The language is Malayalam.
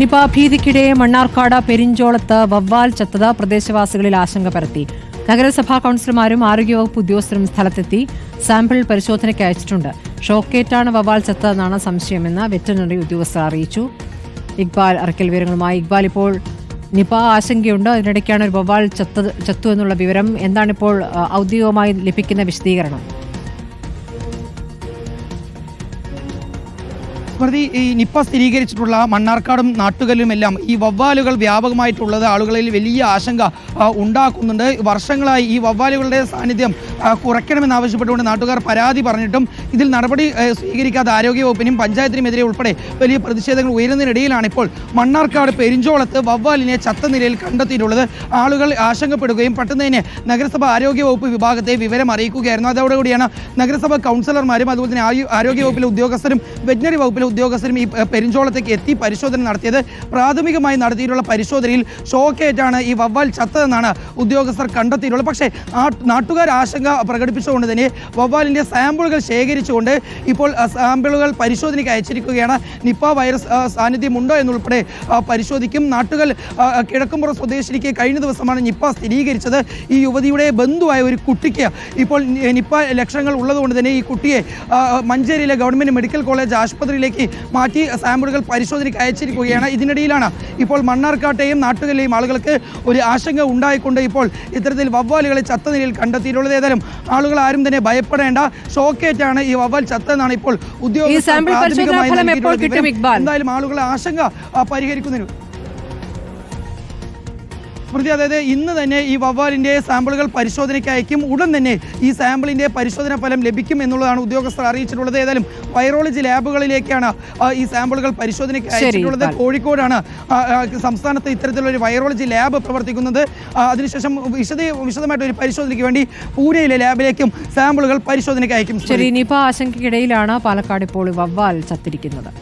നിപ ഭീതിക്കിടെ മണ്ണാർക്കാട് പെരിഞ്ചോളത്ത് വവ്വാൽ ചത്തത് പ്രദേശവാസികളിൽ ആശങ്ക പരത്തി. നഗരസഭാ കൌൺസിലർമാരും ആരോഗ്യവകുപ്പ് ഉദ്യോഗസ്ഥരും സ്ഥലത്തെത്തി സാമ്പിൾ പരിശോധനയ്ക്ക് അയച്ചിട്ടുണ്ട്. ഷോക്കേറ്റാണ് വവ്വാൽ ചത്തതെന്നാണ് സംശയമെന്ന് വെറ്ററിനറി ഉദ്യോഗസ്ഥർ അറിയിച്ചു. ഇക്ബാൽ അറക്കൽ വിവരങ്ങളുമായി. ഇക്ബാൽ ഇപ്പോൾ നിപ ആശങ്കയുണ്ട്. അതിനിടയ്ക്കാണ് ഒരു വവ്വാൽ ചത്ത എന്നുള്ള വിവരം. എന്താണിപ്പോൾ ഔദ്യോഗികമായി ലഭിക്കുന്ന വിശദീകരണം? സ്മൃതി ഈ നിപ്പ സ്ഥിരീകരിച്ചിട്ടുള്ള മണ്ണാർക്കാടും നാട്ടുകല്ലുമെല്ലാം ഈ വവ്വാലുകൾ വ്യാപകമായിട്ടുള്ളത് ആളുകളിൽ വലിയ ആശങ്ക ഉണ്ടാക്കുന്നുണ്ട്. വർഷങ്ങളായി ഈ വവ്വാലുകളുടെ സാന്നിധ്യം കുറയ്ക്കണമെന്നാവശ്യപ്പെട്ടുകൊണ്ട് നാട്ടുകാർ പരാതി പറഞ്ഞിട്ടും ഇതിൽ നടപടി സ്വീകരിക്കാതെ ആരോഗ്യവകുപ്പിനും പഞ്ചായത്തിനുമെതിരെ ഉൾപ്പെടെ വലിയ പ്രതിഷേധങ്ങൾ ഉയരുന്നതിനിടയിലാണ് ഇപ്പോൾ മണ്ണാർക്കാട് പെരിഞ്ചോളത്ത് വവ്വാലിനെ ചത്ത നിലയിൽ കണ്ടെത്തിയിട്ടുള്ളത്. ആളുകൾ ആശങ്കപ്പെടുകയും പെട്ടെന്ന് തന്നെ നഗരസഭ ആരോഗ്യവകുപ്പ് വിഭാഗത്തെ വിവരം അറിയിക്കുകയായിരുന്നു. അതോടുകൂടിയാണ് നഗരസഭ കൗൺസിലർമാരും അതുപോലെ തന്നെ ആരോഗ്യവകുപ്പിലെ ഉദ്യോഗസ്ഥരും വെറ്റിനറി വകുപ്പിലെ ഉദ്യോഗസ്ഥരും ഈ പെരിഞ്ചോളത്തേക്ക് എത്തി പരിശോധന നടത്തിയത്. പ്രാഥമികമായി നടത്തിയിട്ടുള്ള പരിശോധനയിൽ ഷോക്കേറ്റാണ് ഈ വവ്വാൽ ചത്തതെന്നാണ് ഉദ്യോഗസ്ഥർ കണ്ടെത്തിയിട്ടുള്ളത്. പക്ഷേ നാട്ടുകാർ ആശങ്ക പ്രകടിപ്പിച്ചുകൊണ്ട് തന്നെ വവ്വാലിന്റെ സാമ്പിളുകൾ ശേഖരിച്ചുകൊണ്ട് ഇപ്പോൾ സാമ്പിളുകൾ പരിശോധനയ്ക്ക് അയച്ചിരിക്കുകയാണ്. നിപ്പ വൈറസ് സാന്നിധ്യമുണ്ടോ എന്നുൾപ്പെടെ പരിശോധിക്കും. നാട്ടുകൾ സ്വദേശിക്ക് കിഴക്കുംപുറം സ്വദേശിനിക്ക് കഴിഞ്ഞ ദിവസമാണ് നിപ്പ സ്ഥിരീകരിച്ചത്. ഈ യുവതിയുടെ ബന്ധുവായ ഒരു കുട്ടിക്ക് ഇപ്പോൾ നിപ്പ ലക്ഷണങ്ങൾ ഉള്ളതുകൊണ്ട് തന്നെ ഈ കുട്ടിയെ മഞ്ചേരിയിലെ ഗവൺമെന്റ് മെഡിക്കൽ കോളേജ് ആശുപത്രിയിലേക്ക് മാറ്റി സാമ്പിളുകൾ പരിശോധനയ്ക്ക് അയച്ചിരിക്കുകയാണ്. ഇതിനിടയിലാണ് ഇപ്പോൾ മണ്ണാർക്കാട്ടെയും നാട്ടുകളിലെയും ആളുകൾക്ക് ഒരു ആശങ്ക ഉണ്ടായിക്കൊണ്ട് ഇപ്പോൾ ഇത്തരത്തിൽ വവ്വാലുകളെ ചത്ത നിലയിൽ കണ്ടെത്തിയിട്ടുള്ളത്. ഏതായാലും ആളുകൾ ആരും തന്നെ ഭയപ്പെടേണ്ട. ഷോക്കേറ്റാണ് ഈ വവ്വാൽ ചത്തെന്നാണ് ഇപ്പോൾ ഉദ്യോഗസ്ഥർ? എന്തായാലും ആളുകളെ ആശങ്ക പരിഹരിക്കുന്നതിന് സ്മൃതി അതായത് ഇന്ന് തന്നെ ഈ വവ്വാലിന്റെ സാമ്പിളുകൾ പരിശോധനയ്ക്ക് അയക്കും ഉടൻ തന്നെ ഈ സാമ്പിളിന്റെ പരിശോധന ഫലം ലഭിക്കും എന്നുള്ളതാണ് ഉദ്യോഗസ്ഥർ അറിയിച്ചിട്ടുള്ളത്. ഏതായാലും വൈറോളജി ലാബുകളിലേക്കാണ് ഈ സാമ്പിളുകൾ പരിശോധനയ്ക്ക് അയച്ചിട്ടുള്ളത്. കോഴിക്കോടാണ് സംസ്ഥാനത്ത് ഇത്തരത്തിലുള്ള ഒരു വൈറോളജി ലാബ് പ്രവർത്തിക്കുന്നത്. അതിനുശേഷം വിശദ വിശദമായിട്ട് ഒരു പരിശോധനയ്ക്ക് വേണ്ടി പൂനെയിലെ ലാബിലേക്കും സാമ്പിളുകൾ പരിശോധനയ്ക്ക് അയക്കും. ശരി നിപ ആശങ്കയ്ക്കിടയിലാണ് പാലക്കാട് ഇപ്പോൾ വവ്വാൽ ചത്തിരിക്കുന്നത്.